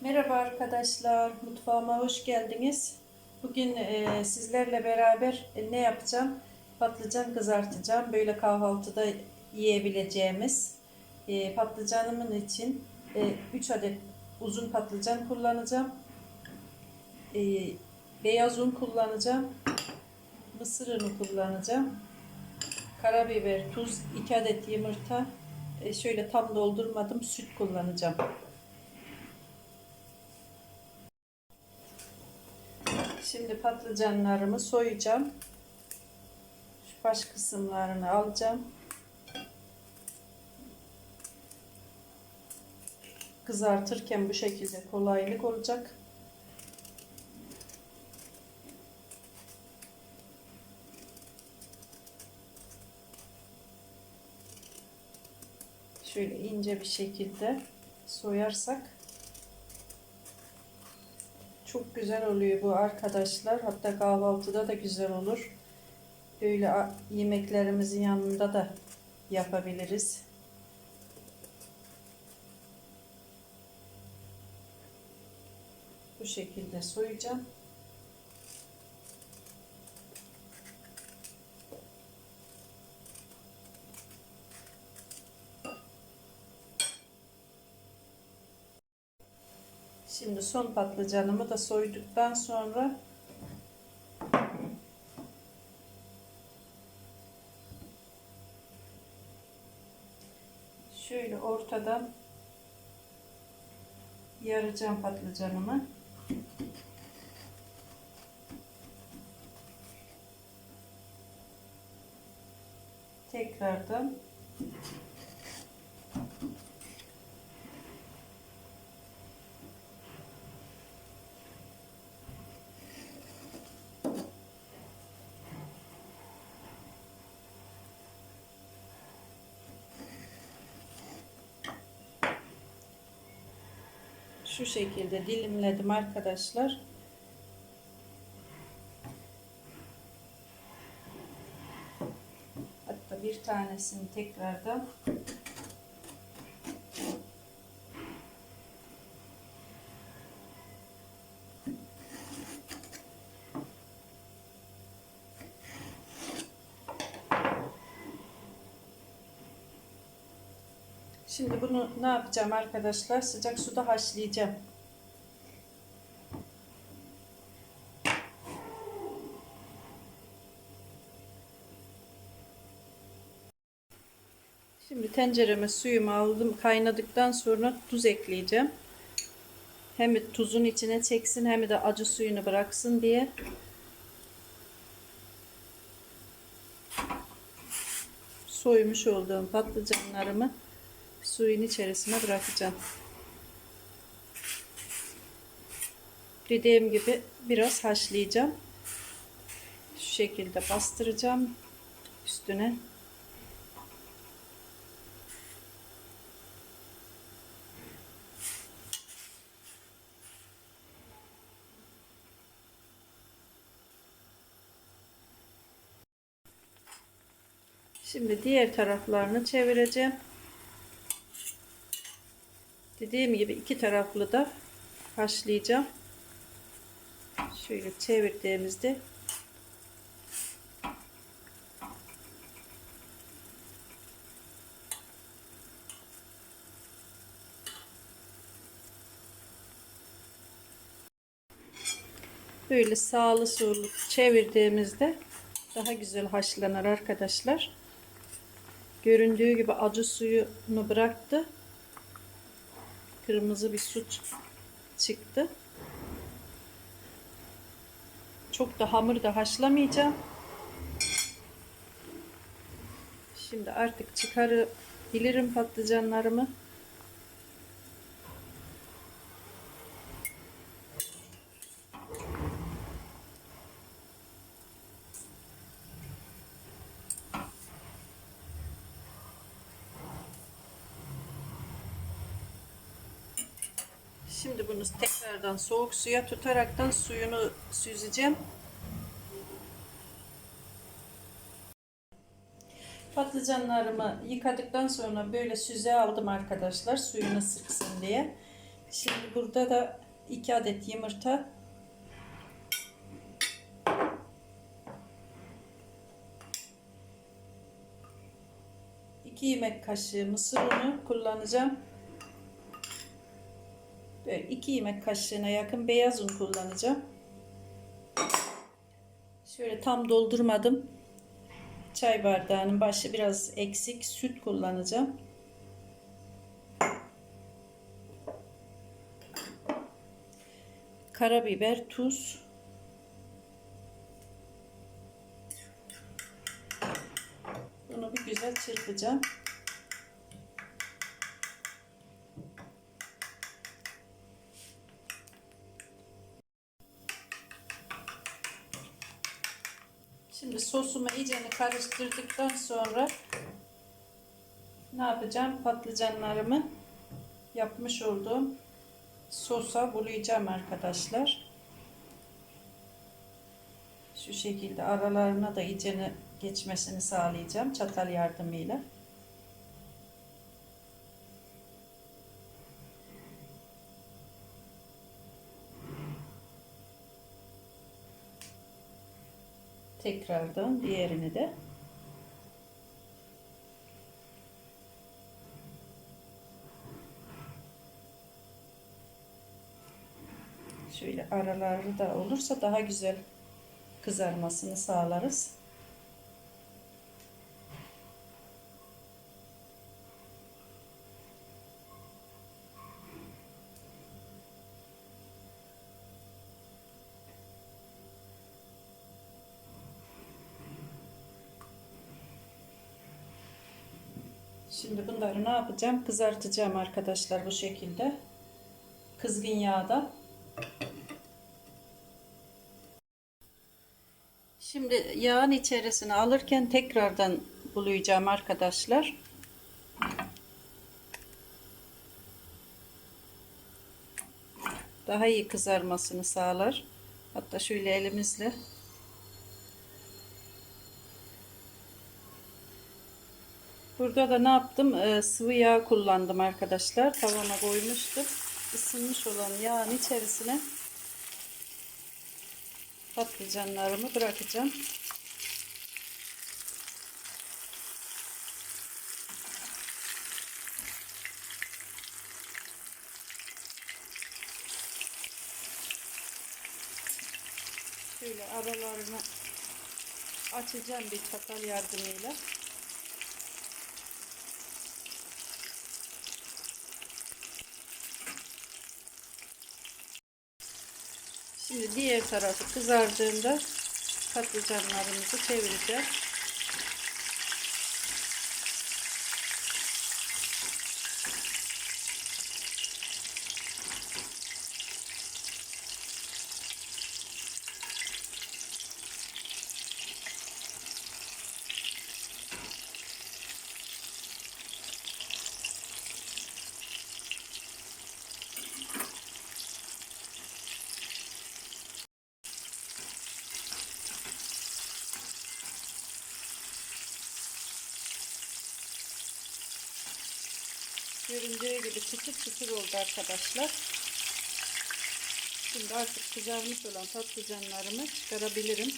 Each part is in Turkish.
Merhaba arkadaşlar, mutfağıma hoş geldiniz. Bugün e, sizlerle beraber e, ne yapacağım? Patlıcan kızartacağım. Böyle kahvaltıda yiyebileceğimiz. E, patlıcanımın için 3 adet uzun patlıcan kullanacağım. E, beyaz un kullanacağım. Mısır unu kullanacağım. Karabiber, tuz, 2 adet yumurta. E, şöyle tam doldurmadım süt kullanacağım. Şimdi patlıcanlarımı soyacağım. Şu baş kısımlarını alacağım. Kızartırken bu şekilde kolaylık olacak. Şöyle ince bir şekilde soyarsak çok güzel oluyor bu arkadaşlar. Hatta kahvaltıda da güzel olur. Böyle yemeklerimizin yanında da yapabiliriz. Bu şekilde soyacağım. Şimdi son patlıcanımı da soyduktan sonra şöyle ortadan yaracağım patlıcanımı. Tekrardan şu şekilde dilimledim arkadaşlar. Hatta bir tanesini tekrardan Şimdi bunu ne yapacağım arkadaşlar? Sıcak suda haşlayacağım. Şimdi tencereme suyumu aldım. Kaynadıktan sonra tuz ekleyeceğim. Hem tuzun içine çeksin hem de acı suyunu bıraksın diye. Soymuş olduğum patlıcanlarımı suyun içerisine bırakacağım. Dediğim gibi biraz haşlayacağım. Şu şekilde bastıracağım üstüne. Şimdi diğer taraflarını çevireceğim. Dediğim gibi iki taraflı da haşlayacağım. Şöyle çevirdiğimizde böyle sağlı sollu çevirdiğimizde daha güzel haşlanır arkadaşlar. Göründüğü gibi acı suyunu bıraktı kırmızı bir su çıktı. Çok da hamur da haşlamayacağım. Şimdi artık çıkarabilirim patlıcanlarımı. Şimdi bunu tekrardan soğuk suya tutaraktan suyunu süzeceğim. Patlıcanlarımı yıkadıktan sonra böyle süze aldım arkadaşlar suyunu sıksın diye. Şimdi burada da 2 adet yumurta. İki yemek kaşığı mısır unu kullanacağım. Böyle iki yemek kaşığına yakın beyaz un kullanacağım. Şöyle tam doldurmadım. Çay bardağının başı biraz eksik süt kullanacağım. Karabiber, tuz. Bunu bir güzel çırpacağım. Şimdi sosumu iyicene karıştırdıktan sonra ne yapacağım? Patlıcanlarımı yapmış olduğum sosa bulayacağım arkadaşlar. Şu şekilde aralarına da iyicene geçmesini sağlayacağım çatal yardımıyla. Tekrardan diğerini de şöyle araları da olursa daha güzel kızarmasını sağlarız. Şimdi bunları ne yapacağım? Kızartacağım arkadaşlar bu şekilde. Kızgın yağda. Şimdi yağın içerisine alırken tekrardan bulayacağım arkadaşlar. Daha iyi kızarmasını sağlar. Hatta şöyle elimizle Burada da ne yaptım? Ee, sıvı yağ kullandım arkadaşlar. Tavama koymuştum. Isınmış olan yağın içerisine patlıcanlarımı bırakacağım. Şöyle aralarını açacağım bir çatal yardımıyla. Şimdi diğer tarafı kızardığında patlıcanlarımızı çevireceğiz. Göründüğü gibi çıtır çıtır oldu arkadaşlar. Şimdi artık kızarmış olan patlıcanlarımı çıkarabilirim.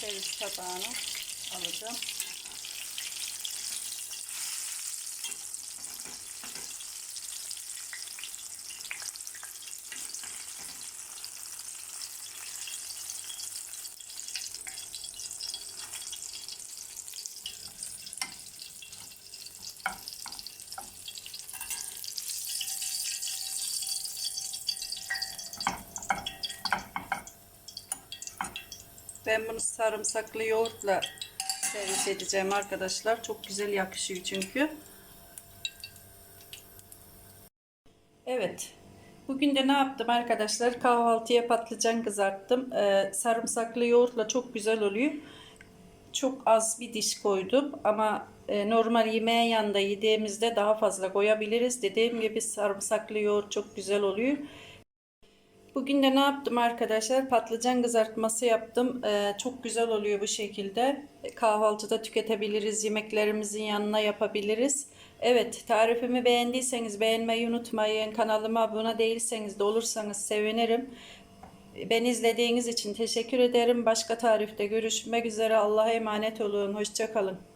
Servis tabağına alacağım. Ben bunu sarımsaklı yoğurtla servis edeceğim arkadaşlar. Çok güzel yakışıyor çünkü. Evet. Bugün de ne yaptım arkadaşlar? Kahvaltıya patlıcan kızarttım. Ee, sarımsaklı yoğurtla çok güzel oluyor. Çok az bir diş koydum ama e, normal yemeğin yanında yediğimizde daha fazla koyabiliriz. Dediğim gibi sarımsaklı yoğurt çok güzel oluyor. Bugün de ne yaptım arkadaşlar? Patlıcan kızartması yaptım. Ee, çok güzel oluyor bu şekilde. Kahvaltıda tüketebiliriz. Yemeklerimizin yanına yapabiliriz. Evet, tarifimi beğendiyseniz beğenmeyi unutmayın. Kanalıma abone değilseniz de olursanız sevinirim. Beni izlediğiniz için teşekkür ederim. Başka tarifte görüşmek üzere. Allah'a emanet olun. Hoşçakalın.